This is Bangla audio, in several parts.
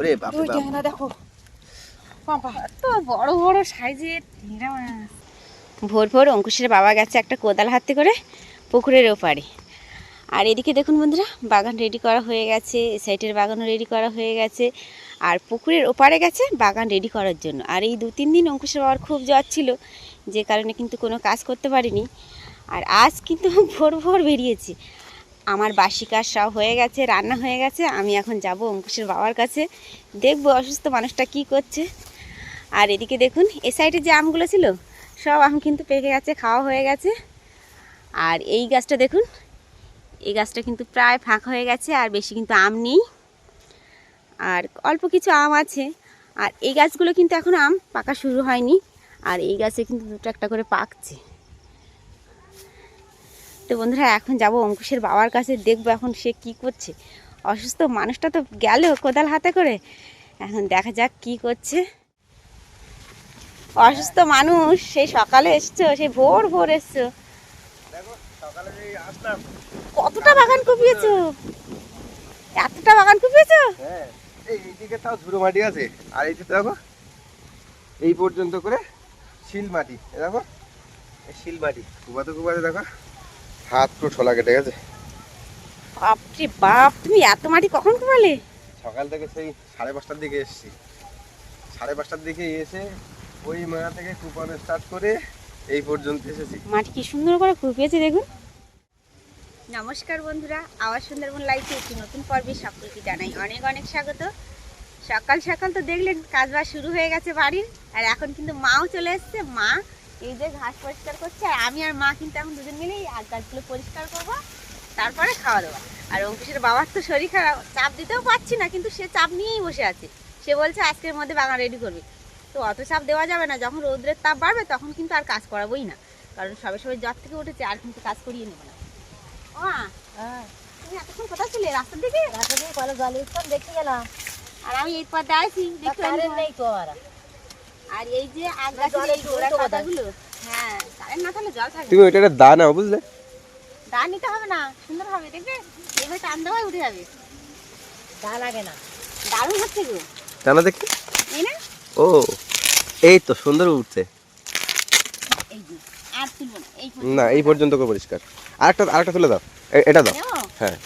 ওরে বাপ রে বাপ। দেখো পাম্পা এত বড় বড় সাইজের মাছ। ভোর ভোর অঙ্কুশের বাবা গেছে একটা কোদাল হাতে করে পুকুরের ওপারে। আর এদিকে দেখুন বন্ধুরা বাগান রেডি করা হয়ে গেছে এ সাইডের বাগানও রেডি করা হয়ে গেছে। আর পুকুরের ওপারে গেছে বাগান রেডি করার জন্য। আর এই দু তিন দিন অঙ্কুশের বাবার খুব জ্বর ছিল যে কারণে কিন্তু কোনো কাজ করতে পারিনি। আর আজ কিন্তু ভোর ভোর বেরিয়েছি। আমার বাসি কাজ সব হয়ে গেছে, রান্না হয়ে গেছে, আমি এখন যাব অঙ্কুশের বাবার কাছে। দেখব অসুস্থ মানুষটা কি করছে। আর এদিকে দেখুন, এ সাইডে যে আমগুলো ছিল, সব আম কিন্তু পেকে গেছে, খাওয়া হয়ে গেছে। আর এই গাছটা দেখুন, এই গাছটা কিন্তু প্রায় ফাঁকা হয়ে গেছে, আর বেশি কিন্তু আম নেই। আর অল্প কিছু আম আছে, আর এই গাছগুলো কিন্তু এখন আম পাকা শুরু হয়নি, আর এই গাছে কিন্তু দুটো একটা করে পাকছে। তো বন্ধুরা এখন যাব অঙ্কুশের বাবার কাছে দেখব এখন সে কি করছে। অসুস্থ মানুষটা তো গেল কোদাল হাতে করে। এখন দেখা যাক কি করছে। অসুস্থ মানুষ সেই সকালে এসছো সেই ভোর ভোর এসছো। কতটা বাগান কুপিয়েছো? এতটা বাগান কুপিয়েছো? হ্যাঁ এই এইদিকে তাও ঝুড়ো মাটি আছে। আর এই দেখো এই পর্যন্ত করে শিল মাটি দেখো শিল মাটি কুবাতে কুবাতে দেখো। হাত পুরো ছোলা কেটে গেছে। বাপরে বাপ তুমি এত মাটি কখন কুপালে সকাল থেকে সেই সাড়ে পাঁচটার দিকে এসেছি। সাড়ে পাঁচটার দিকে এসে ওই মায়া থেকে কুপানো স্টার্ট করে এই পর্যন্ত এসেছি। মাটি কি সুন্দর করে কুপিয়েছে দেখুন। নমস্কার বন্ধুরা আওয়াজ সুন্দরবন লাইফে একটি নতুন পর্বে সকলকে জানাই অনেক অনেক স্বাগত। সকাল সকাল তো দেখলেন কাজবাজ শুরু হয়ে গেছে বাড়ির আর এখন কিন্তু মাও চলে এসছে মা এই যে ঘাস পরিষ্কার করছে আর আমি আর মা কিন্তু এখন দুজন মিলেই আগ গাছগুলো পরিষ্কার করব তারপরে খাওয়া দাওয়া। আর অঙ্কুশের বাবার তো শরীর খারাপ চাপ দিতেও পারছি না কিন্তু সে চাপ নিয়েই বসে আছে। সে বলছে আজকের মধ্যে বাগান রেডি করবে। তো অত চাপ দেওয়া যাবে না যখন রৌদ্রের তাপ বাড়বে তখন কিন্তু আর কাজ করাবোই না কারণ সবে সবে জ্বর থেকে উঠেছে আর কিন্তু কাজ করিয়ে নেব না। ও মা, তুমি এতক্ষণ কোথায় ছিলে? রাস্তার দিকে? কলে জল দেখতে গেলাম। আর আমি এই পথে দেখতে কারেন্ট নেই তো আর। আর এই যে আগ গাছের এই পাতাগুলো হ্যাঁ কারেন্ট না থাকলে জল থাকবে। তুমি ওইটা একটা দা নাও বুঝলে? দা নিতে হবে না সুন্দর হবে দেখবে? এইভাবে টান দেওয়াই উঠে যাবে। দা লাগে না। দারুণ হচ্ছে গো। জানা দেখি। এই না? ও এই তো সুন্দর উঠছে। এই যে আর তুলবো না এই পর্যন্ত। করে পরিষ্কার। আরেকটা আরেকটা তুলে দাও। এটা দাও। হ্যাঁ।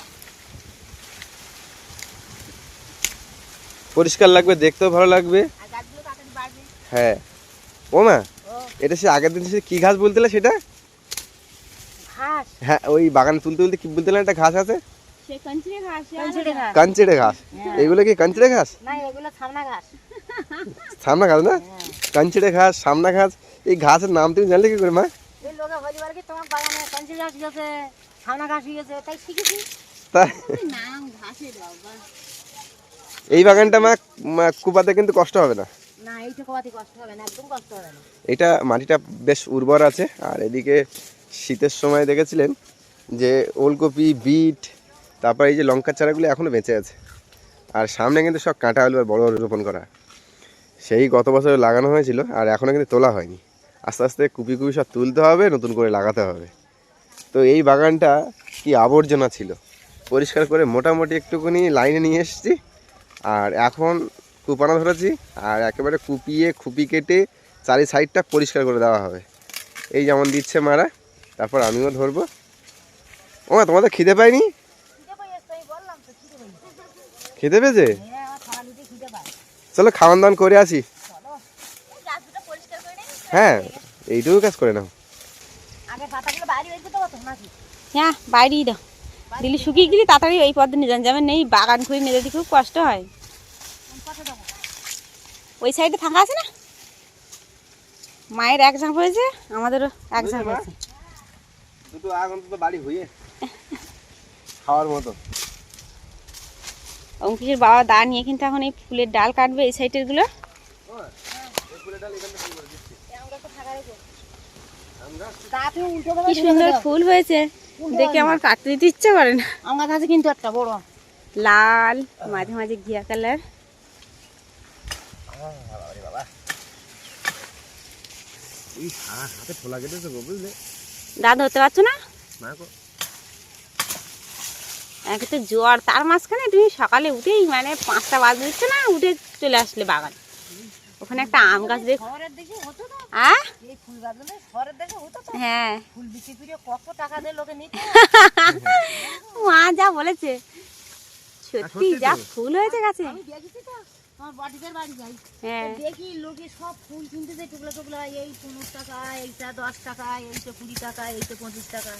পরিষ্কার লাগবে দেখতেও ভালো লাগবে আর গাছগুলো তাড়াতাড়ি বাড়বে হ্যাঁ। ও মা এটা সে আগের দিন সে কি ঘাস বলছিলে সেটা? হ্যাঁ ওই বাগান তুলতে তুলতে কি বলতে একটা ঘাস আছে। কাঞ্চিড়ে ঘাস এইগুলো কি কাঞ্চিড়ে ঘাস? সামনা ঘাস। না? হ্যাঁ। কাঞ্চিড়ে ঘাস সামনা ঘাস এই ঘাসের নাম তুমি জানলে কি করে মা? এই বাগানটা মা মা কুপাতে কিন্তু কষ্ট হবে না। এটা মাটিটা বেশ উর্বর আছে, আর এদিকে শীতের সময় দেখেছিলেন যে ওলকপি, বিট, তারপর এই যে লঙ্কার চারাগুলো এখনও বেঁচে আছে। আর সামনে কিন্তু সব কাঁটা আলু আর বড় বড় রোপণ করা। সেই গত বছর লাগানো হয়েছিল, আর এখনও কিন্তু তোলা হয়নি। আস্তে আস্তে কুপি কুপি সব তুলতে হবে, নতুন করে লাগাতে হবে। তো এই বাগানটা কি আবর্জনা ছিল? পরিষ্কার করে মোটামুটি একটুখানি লাইনে নিয়ে এসেছি, আর এখন কুপানো ধরেছি আর একেবারে কুপিয়ে খুপি কেটে চারি সাইডটা পরিষ্কার করে দেওয়া হবে। এই যেমন দিচ্ছে মারা, তারপর আমিও ধরবো। ও তোমাদের খিদে পায়নি? খিদে পাই এসছে আমি বললাম তো খিদে পাই খিদে পেয়েছে? চলো খাওয়ান দাওয়ান করে আসি। হ্যাঁ এইটুকু কাজ করে নাও। হ্যাঁ বাইরেই দাও। দিলি শুকিয়ে গেলি, তাড়াতাড়ি এই পথে নিয়ে যান, যেমন নেই, বাগান খুঁড়ে নিয়ে যেতে খুব কষ্ট হয়। ওই সাইডে ফাঁকা আছে না? মায়ের এক ঝাঁপ হয়েছে আমাদেরও এক ঝাঁপ হয়েছে। দুটো আগ অন্তত বাড়ি হইয়ে। খাওয়ার মতো। অঙ্কুশের বাবা দা নিয়ে কিন্তু এখন এই ফুলের ডাল কাটবে এই সাইডেরগুলো। গাছে উল্টো করে কি সুন্দর ফুল হয়েছে। দেখে আমার কাটতে দিতে ইচ্ছে করে না। আমার কাছে কিন্তু একটা বড় লাল মাঝে মাঝে ঘিয়া কালার। এই হাতে ফোলা কেটেছে গো বুঝলে দা ধরতে পারছ না? না গো। একে তো জ্বর তার মাঝখানে তুমি সকালে উঠেই মানে পাঁচটা বাজ দিচ্ছে না উঠে চলে আসলে বাগান। ওখানে একটা আম গাছ দেখ শহরের দিকে হতো তো। আ? এই ফুল গাছগুলো শহরের দিকে হতো তো। হ্যাঁ। ফুল বিক্রি করে কত টাকা দিয়ে লোকে নিত। মা যা বলেছে। সত্যি যা ফুল হয়েছে গাছে। আমার বাটিদের বাড়ি যাই। হ্যাঁ। দেখি লোকে সব ফুল কিনতে যায় টুকলো টুকলো এই পনেরো টাকা এইটা দশ টাকা এইটা কুড়ি টাকা এইটা পঁচিশ টাকা।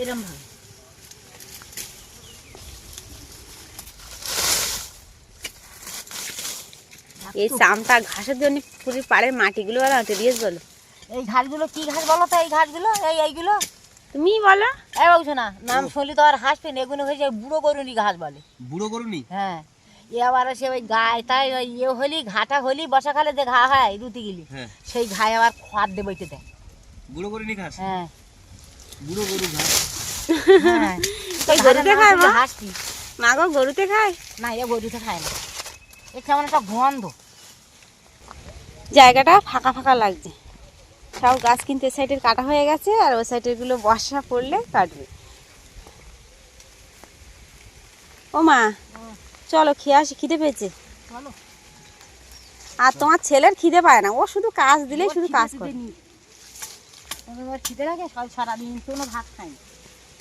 এরম ভাবে। এই চামটা ঘাসের জন্য পুরীর পাড়ের মাটিগুলো আর বলো এই ঘাসগুলো কি ঘাস বলো তো এই ঘাসগুলো এই এইগুলো? তুমি বলো। এই বলছো না নাম শুনলি তো আর হাসবেন এগুলো হয়েছে বুড়ো গরুনি ঘাস বলে। বুড়ো করুনি হ্যাঁ। এ আবার সে ওই গায়ে তাই ওই ইয়ে হলি ঘাটা হলি বর্ষাকালে যে ঘা হয় রুটি গিলি। হ্যাঁ। সেই ঘায়ে আবার খোয়ার দিয়ে বইতে দেয় বুড়ো করুনি ঘাস হ্যাঁ। বুড়ো গরু ঘাস হ্যাঁ। গরুতে খায় মা? কি মা গো গরুতে খায়? না এ গরুতে খায় না। এ কেমন একটা গন্ধ। জায়গাটা ফাঁকা ফাঁকা লাগছে। সব গাছ কিন্তু এ সাইডের কাটা হয়ে গেছে আর ওই সাইডেরগুলো বর্ষা পড়লে কাটবে। ও মা চলো খেয়ে আসি খিদে পেয়েছে? আর তোমার ছেলের খিদে পায় না ও শুধু কাজ দিলেই শুধু কাজ করে। খিদে লাগে সারাদিন কোনো ভাত খাই না।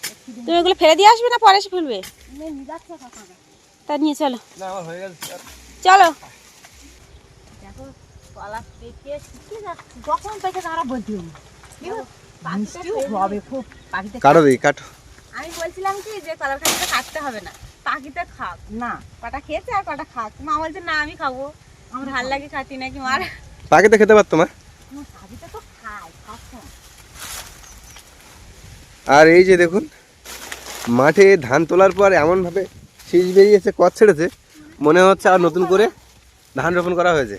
ওর খিদে তুমি এগুলো ফেলে দিয়ে আসবে না পরে এসে ফেলবে। তা নিয়ে চলো। হয়ে চলো। কাটো দিই কাটো। আমি বলছিলাম কি যে কলার কাটতে হবে না। পাখিতে খাক না। কটা খেয়েছে আর কটা খাক? মা বলছে না আমি খাব। আমার ভালো লাগে খাতি নাকি মার? পাখিতে খেতে পারতো মা? পাখিতে তো আর এই যে দেখুন মাঠে ধান তোলার পর এমনভাবে শীষ বেরিয়েছে কচ ছেড়েছে মনে হচ্ছে আর নতুন করে ধান রোপণ করা হয়েছে।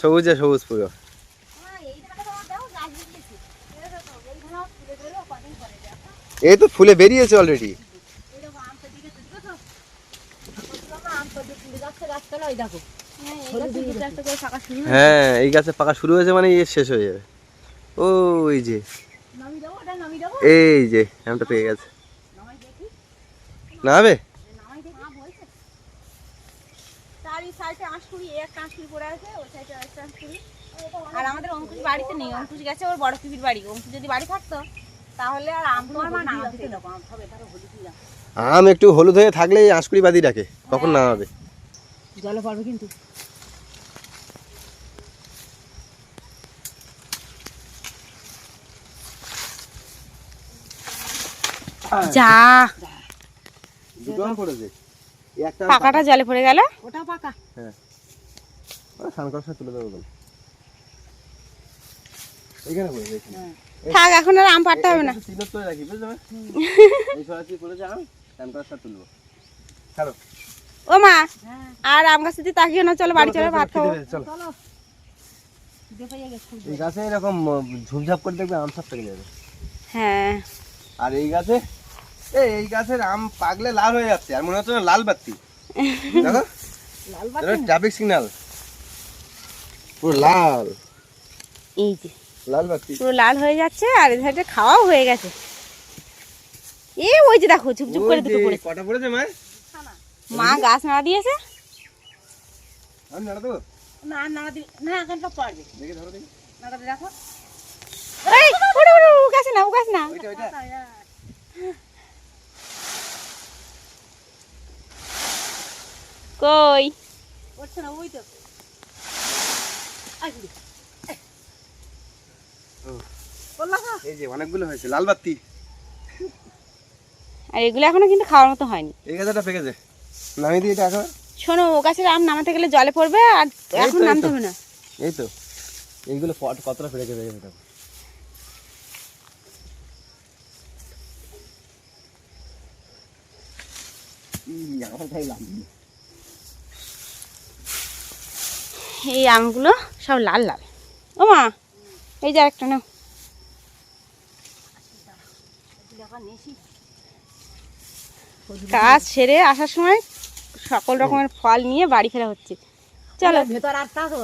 সবুজে সবুজ পুরো। এই তো ফুলে বেরিয়েছে অলরেডি হ্যাঁ এই গাছে পাকা শুরু হয়েছে মানে এর শেষ হয়ে যাবে। ওই যে। এই যে আমটা পেয়ে গেছে। না আর আমাদের অঙ্কুশ বাড়িতে নেই। অঙ্কুশ গেছে ওর বড় পিপির বাড়ি। অঙ্কুশ যদি বাড়ি থাকতো তাহলে আর আম তোমার মা নামাতে আম একটু হলুদ হয়ে থাকলে আঁশকুড়ি বাদি রাখে কখন না হবে জলে পারবে কিন্তু যা একটা পাকাটা জলে পড়ে গেল ওটা পাকা হ্যাঁ স্নান করার সময় তুলে দেবো পড়েছে এইখানে। থাক এখন আর আম পারতে হবে না রাখি বুঝলে? এই সরাসরি আম স্নান করার সময় তুলবো ছাড়ো ও মা হ্যাঁ আর আম গাছ দিয়ে তাকিয়ে না চলো বাড়ি চলো ভাত খাব। চলো। এই গাছে এরকম ঝুপঝাপ করে দেখবে আম সব পেকে যাবে। হ্যাঁ। আর এই গাছে এই এই গাছের আম পাকলে লাল হয়ে যাচ্ছে আর মনে হচ্ছে লাল বাতি। দেখো লাল বাতি ট্রাফিক সিগন্যাল পুরো লাল। এই যে। লাল বাতি। পুরো লাল হয়ে যাচ্ছে আর এই সাইডে খাওয়াও হয়ে গেছে। এ ওই যে দেখো ঝুপঝুপ করে দুটো পড়েছে। কটা পড়েছে মা মা গাছ নাড়া দিয়েছে? নাড়া দেবো? না না দিলে না এখানটা পড়বে দেখে ধরো দেখি। নাটাতে দেখো এই ওরে ওরে ও না ও না ওইটা ওইটা। কই? পড়ছে না ওই তো। আসবি ও, বললা তো এই যে অনেকগুলো হয়েছে লাল বাতি। আর এগুলো এখনও কিন্তু খাওয়ার মতো হয়নি। এই গাছটা পেকেছে নামিয়ে এটা এখন? শোনো ও গাছের আম নামাতে গেলে জলে পড়বে আর এই এখন নামতে হবে না। এই তো। এইগুলো পট কতটা পেরেছে পেরেছে দেখো ই, আমার খাইলাম এই আমগুলো সব লাল লাল। ও মা এই যে একটা নাও। কাজ সেরে আসার সময় সকল রকমের ফল নিয়ে বাড়ি ফেরা হচ্ছে। চলো। ভেতর আর তা তো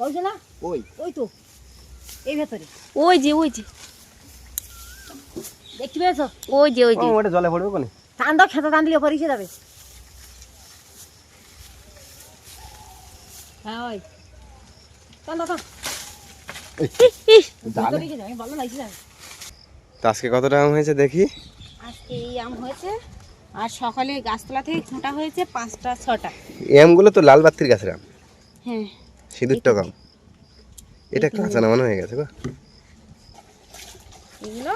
বলছো না? ওই। ওই তো। এই ভেতরে। ওই যে ওই যে। দেখতে পেয়েছ? ওই যে ওই যে। ওটা জলে পড়বে কোনে টান দাও খেতে টান দিলে পরিষে যাবে। হ্যাঁ ওই। টান দাও আজকে কত টাকা হয়েছে দেখি? আজকে এই আম হয়েছে আর সকালে গাছতলা থেকে খোঁটা হয়েছে পাঁচটা ছটা। আমগুলো তো লাল বাত্তির গাছের আম হ্যাঁ। সিঁদুর টক আম এটা কাঁচা নামানো হয়ে গেছে গো? এগুলো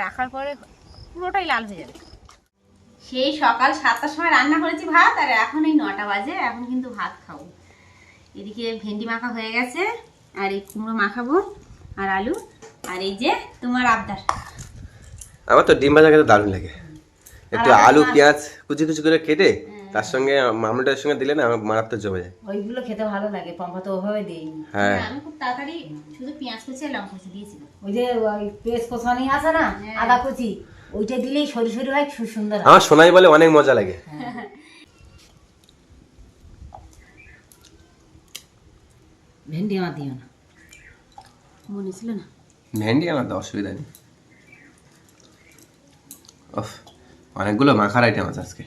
রাখার পরে পুরোটাই লাল হয়ে যাবে। সেই সকাল সাতটার সময় রান্না করেছি ভাত আর এখন এই নটা বাজে এখন কিন্তু ভাত খাব। এদিকে ভেন্ডি মাখা হয়ে গেছে আর এই কুমড়ো মাখাবো আর আলু আর এই যে তোমার আবদার। আমার তো ডিম ভাজা খেতে দারুণ লাগে। একটু আলু পেঁয়াজ কুচি কুচি করে কেটে তার সঙ্গে মামলাটার সঙ্গে দিলে না আমার মারাত্মক জমে যায়। ওইগুলো খেতে ভালো লাগে পম্পা তো ওভাবে দেয়নি। হ্যাঁ। আমি খুব তাড়াতাড়ি শুধু পেঁয়াজ কুচি আর লঙ্কা কুচি দিয়েছিলাম। ওই যে ওই পেস্ট কষানি আছে না হ্যাঁ। আদা কুচি ওইটা দিলেই সরি সরি হয় খুব সুন্দর হয়। আমার সোনাই বলে অনেক মজা লাগে। ভেন্ডি আমার দিও না। মনে ছিল না। ভেন্ডি আমার তো অসুবিধা নেই। ওফ অনেকগুলো মাখার আইটেম আছে আজকে।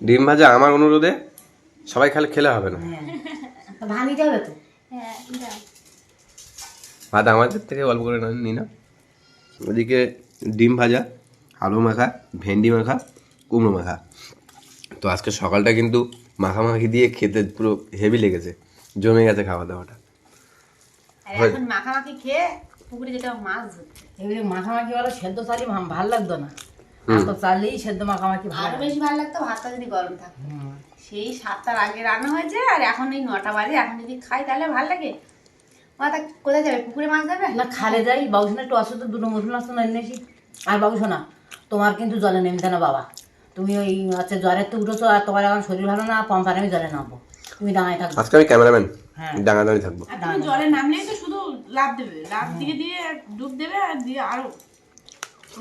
ডিম ভাজা আমার অনুরোধে সবাই খালি খেলে হবে না। হ্যাঁ। ভাত হবে তো? হ্যাঁ ভাত আমাদের থেকে অল্প করে না- নি ওদিকে ডিম ভাজা আলু মাখা ভেন্ডি মাখা কুমড়ো মাখা। তো আজকে সকালটা কিন্তু মাখামাখি দিয়ে খেতে পুরো হেভি লেগেছে। জমে গেছে খাওয়া দাওয়াটা এখন মাখামাখি খেয়ে পুকুরে যেটা মাছ ধরতে এবারে মাখামাখি বলো সেদ্ধ চালি ভাম- লাগতো না। আর তো চালেই সেদ্ধ মাখামাখি ভালো বেশি ভালো লাগতো ভাতটা যদি গরম থাকতো। সেই সাতটার আগে রান্না হয়েছে আর এখন এই নটা বাজে এখন যদি খাই তাহলে ভালো লাগে। মাথা কোথায় যাবে? পুকুরে মাছ যাবে না খালে যাই। বাবুসোনা একটু অসুস্থ দুটো আসতো না এনেছি আর বাবুসোনা তোমার কিন্তু জলে নেমতে না বাবা। তুমি ওই আচ্ছা জ্বরের তো উঠেছো আর তোমার এখন শরীর ভালো না পাম্পার আমি জলে নামবো। তুমি ডাঙায় থাকবে। আজকে আমি ক্যামেরাম্যান। হ্যাঁ। থাকব। জলে নামলেই তো শুধু লাভ দেবে। লাভ দিয়ে দিয়ে ডুব দেবে আর দিয়ে আরও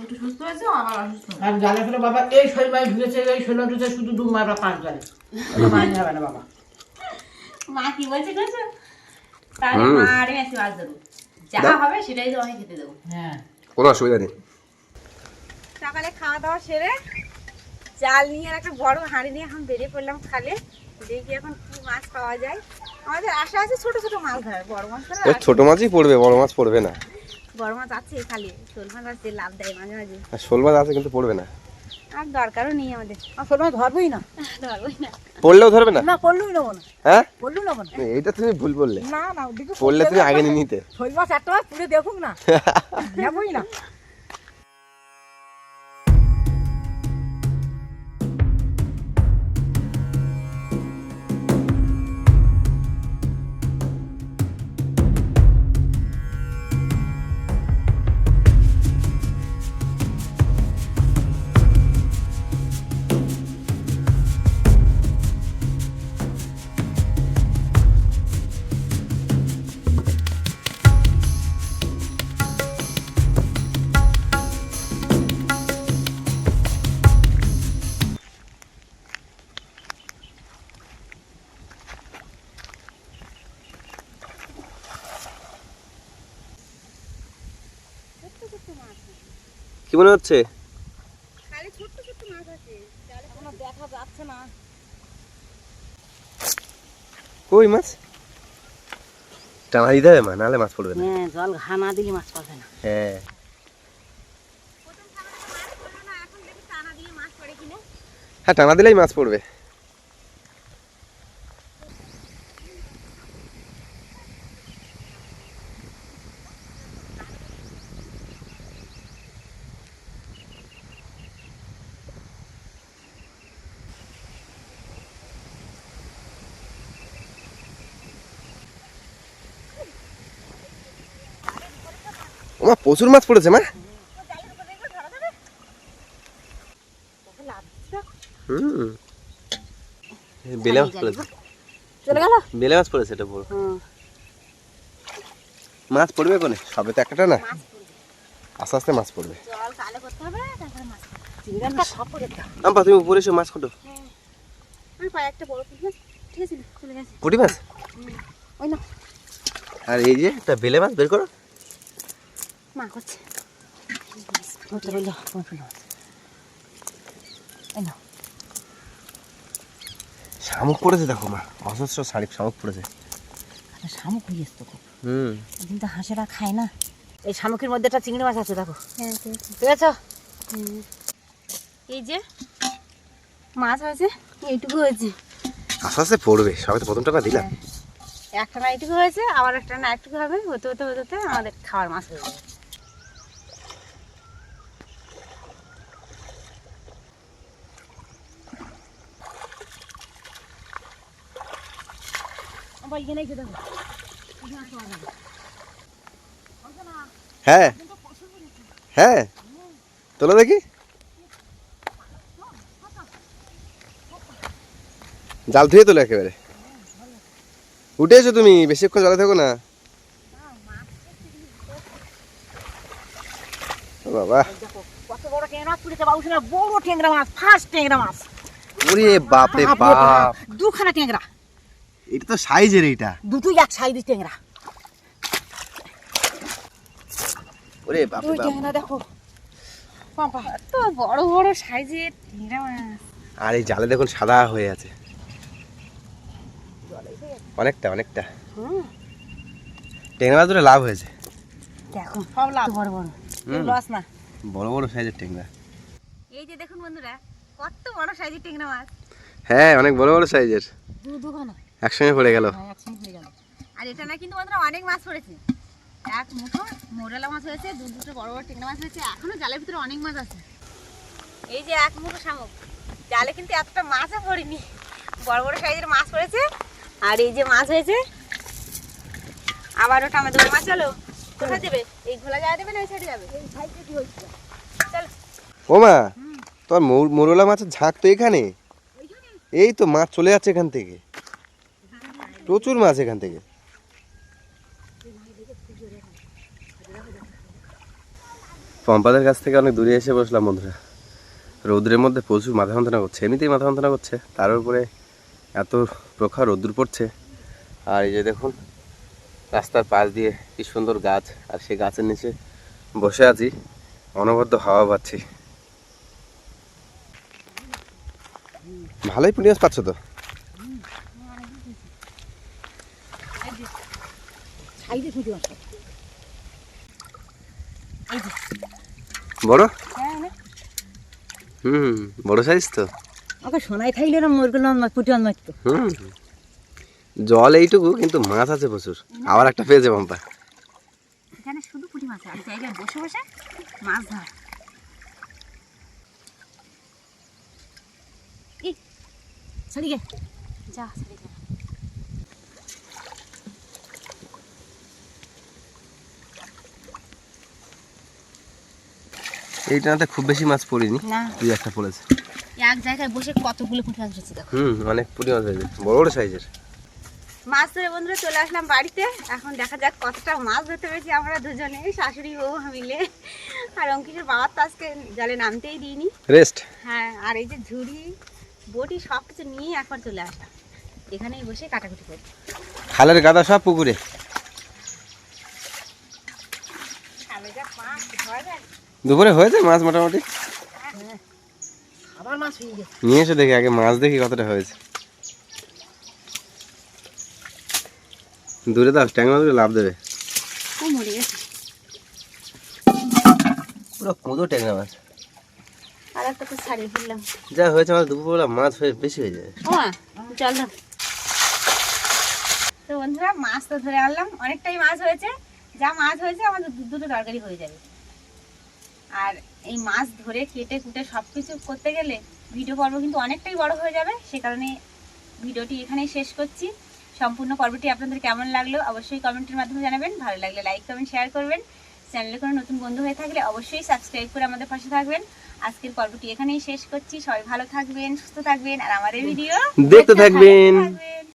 একটু সুস্থ হয়েছে আবার অসুস্থ আর জালে ফেলে বাবা এই শরীর মাঝে ঢুকেছে এই শরীর ঢুকেছে শুধু ডুব মারবা পাঁচ জলে। হবে না বাবা। মা কি বলছে করেছ তাহলে মা আরে মেসি মাছ ধরবো। যা হবে সেটাই তোমাকে খেতে দেবো। হ্যাঁ। কোনো অসুবিধা নেই। সকালে খাওয়া দাওয়া সেরে জাল নিয়ে আর একটা বড় হাঁড়ি নিয়ে এখন বেরিয়ে পড়লাম খালে। দেখি এখন কি মাছ পাওয়া যায়। আমাদের আশা আছে ছোট ছোট মাছ ধরার বড় মাছ ওই ছোট মাছই পড়বে বড় মাছ পড়বে না। বড় মাছ আছে খালি শোল মাছ আছে লাভ দেয় মাঝে মাঝে। আর শোল মাছ আছে কিন্তু পড়বে না। আর দরকারও নেই আমাদের। আর শরীর মাছ ধরবোই না। ধরবোই না। পড়লেও ধরবে না? না পড়লুই নেব না। হ্যাঁ? পড়লু নেব না। এইটা তুমি ভুল বললে। না না পড়লে তুমি আগে নিয়ে নিতে। শৈল মাছ একটা মাছ পুড়ে দেখুক না। নেবই না। মনে হচ্ছে? খালি ছোট্ট ছোট্ট মাছ আছে। এখনও দেখা যাচ্ছে না। কই মাছ? টানা দিতে হবে মা নাহলে মাছ পড়বে না। হ্যাঁ জল ঘা না দিলে মাছ পড়বে না। হ্যাঁ। হ্যাঁ টানা দিলেই মাছ পড়বে। ওমা প্রচুর মাছ পড়েছে মা। হুম। বেলে মাছ পড়েছে। চলে গেল? বেলে মাছ পড়েছে এটা বড় মাছ পড়বে কোনে? সবে তো একটা না। আস্তে আস্তে মাছ পড়বে। আম্পা তুমি উপরে এসে মাছ কটো। গেছে। পুঁটি মাছ? আর এই যে একটা বেলে মাছ বের করো। মা করছে বলল শামুক পড়েছে দেখো মা অজস্র শাড়ি শামুক পড়েছে। একটা শামুক হয়ে খুব হুম। তো হাঁসেরা খায় না। এই শামুকের মধ্যে একটা চিংড়ি মাছ আছে দেখো। হ্যাঁ ঠিক আছে। এই যে মাছ হয়েছে এইটুকু হয়েছে। আস্তে আস্তে পড়বে সবাই তো প্রথম টাকা দিলাম। একটা না এইটুকু হয়েছে আবার একটা না একটুকু হবে হতে হতে হতে হতে আমাদের খাওয়ার মাছ হয়ে যাবে আবার এখানে এসে দেখো হ্যাঁ। হ্যাঁ। তোলো দেখি। জাল ধুয়ে তোলো একেবারে। উঠে এসো তুমি বেশিক্ষণ জলে থাকো না। বাবা। ওরে বাপরে বাপ বাপ বাপ, দুখানা ট্যাংরা। এটা তো সাইজের এইটা। দুটোই এক সাইজের ট্যাংরা। ওরে দুই বাপ। ট্যাংরা দেখো। বাবা বড় বড় সাইজের ট্যাংরা মাছ। আর এই জালে দেখুন সাদা হয়ে আছে। অনেকটা অনেকটা। হুম। ট্যাংরা মাছ ধরে লাভ হয়েছে। দেখো সব লাভ। বড় বড়। লস না। বড় বড় সাইজের ট্যাংরা। এই যে দেখুন বন্ধুরা কত বড় সাইজের ট্যাংরা মাছ। হ্যাঁ অনেক বড় বড় সাইজের। দু দুখানা একসঙ্গে পড়ে গেল। হ্যাঁ একসঙ্গে হয়ে গেল। আর এটা না কিন্তু বন্ধুরা অনেক মাছ পড়েছে এক মুঠো মোরেলা মাছ হয়েছে দু দুটো বড় বড় ট্যাংরা মাছ হয়েছে এখনও জালের ভিতরে অনেক মাছ আছে। এই যে এক মুঠো শামুক জালে কিন্তু এতটা মাছও পড়েনি বড় বড় সাইজের মাছ পড়েছে আর এই যে মাছ হয়েছে আবার ওটা আমাদের মাছ চলো কোথায় দেবে? এই ঘোলা জায়গা দেবে না ওই সাইডে যাবে? চলো। ও মা তোর মোরলা মাছের ঝাঁক তো এখানে? এই তো মাছ চলে যাচ্ছে এখান থেকে। প্রচুর মাছ এখান থেকে। পম্পাদের কাছ থেকে অনেক দূরে এসে বসলাম বন্ধুরা। রৌদ্রের মধ্যে প্রচুর মাথা যন্ত্রণা করছে এমনিতেই মাথা যন্ত্রণা করছে। তার উপরে এত প্রখর রৌদ্র পড়ছে। আর এই যে দেখুন রাস্তার পাশ দিয়ে কি সুন্দর গাছ আর সেই গাছের নিচে বসে আছি অনবদ্য হাওয়া পাচ্ছি। ভালোই মাছ পাচ্ছ তো? মাছ বড়? হ্যাঁ হুম বড় সাইজ তো। আমাকে সোনাই খাইলে না মরগুলো মাছ পুটি মাছ মারতো হুম জল এইটুকু কিন্তু মাছ আছে প্রচুর। আবার একটা পেয়েছে পম্পা। এখানে শুধু পুঁটি মাছ আর জায়গায় বসে বসে মাছ ধর। ছাড়ি গে যা ছেড়ে যা এইটাতে খুব বেশি মাছ পড়িনি। দুই একটা পড়েছে। এক জায়গায় বসে কতগুলো পুঁটি মাছ ধরছি দেখো। হুম অনেক পুঁটি মাছ হয়েছে বড় বড় সাইজের। মাছ ধরে বন্ধুরা চলে আসলাম বাড়িতে। এখন দেখা যাক কতটা মাছ ধরতে পেরেছি আমরা দুজনে শাশুড়ি বউ মিলে। আর অঙ্কিশের বাবার তো আজকে জলে নামতেই দিইনি। রেস্ট হ্যাঁ আর এই যে ঝুড়ি বটি সব কিছু নিয়ে একবার চলে আসলাম। এখানেই বসে কাটাকুটি করি খালের গাদা সব পুকুরে আমি যা মাছ ধরা যায় দুপুরে হয়েছে মাছ মোটামুটি? নিয়ে এসে দেখি আগে মাছ দেখি কতটা হয়েছে। দূরে দাও ট্যাংরা মাছগুলো লাভ দেবে। পুরো কুঁদো ট্যাংরা মাছ। যা হয়েছে আমার দুপুরবেলা মাছ হয়ে বেশি হয়ে চল তো বন্ধুরা মাছ তো ধরে আনলাম। অনেকটাই মাছ হয়েছে। যা মাছ হয়েছে আমাদের দুটো তরকারি হয়ে যাবে। আর এই মাছ ধরে কেটে কুটে সব কিছু করতে গেলে ভিডিও পর্ব কিন্তু অনেকটাই বড় হয়ে যাবে। সে কারণে ভিডিওটি এখানেই শেষ করছি। সম্পূর্ণ পর্বটি আপনাদের কেমন লাগল অবশ্যই কমেন্টের মাধ্যমে জানাবেন। ভালো লাগলে লাইক কমেন্ট শেয়ার করবেন। চ্যানেলে কোনো নতুন বন্ধু হয়ে থাকলে অবশ্যই সাবস্ক্রাইব করে আমাদের পাশে থাকবেন। আজকের পর্বটি এখানেই শেষ করছি। সবাই ভালো থাকবেন সুস্থ থাকবেন আর আমাদের ভিডিও দেখতে থাকবেন। থাকবেন।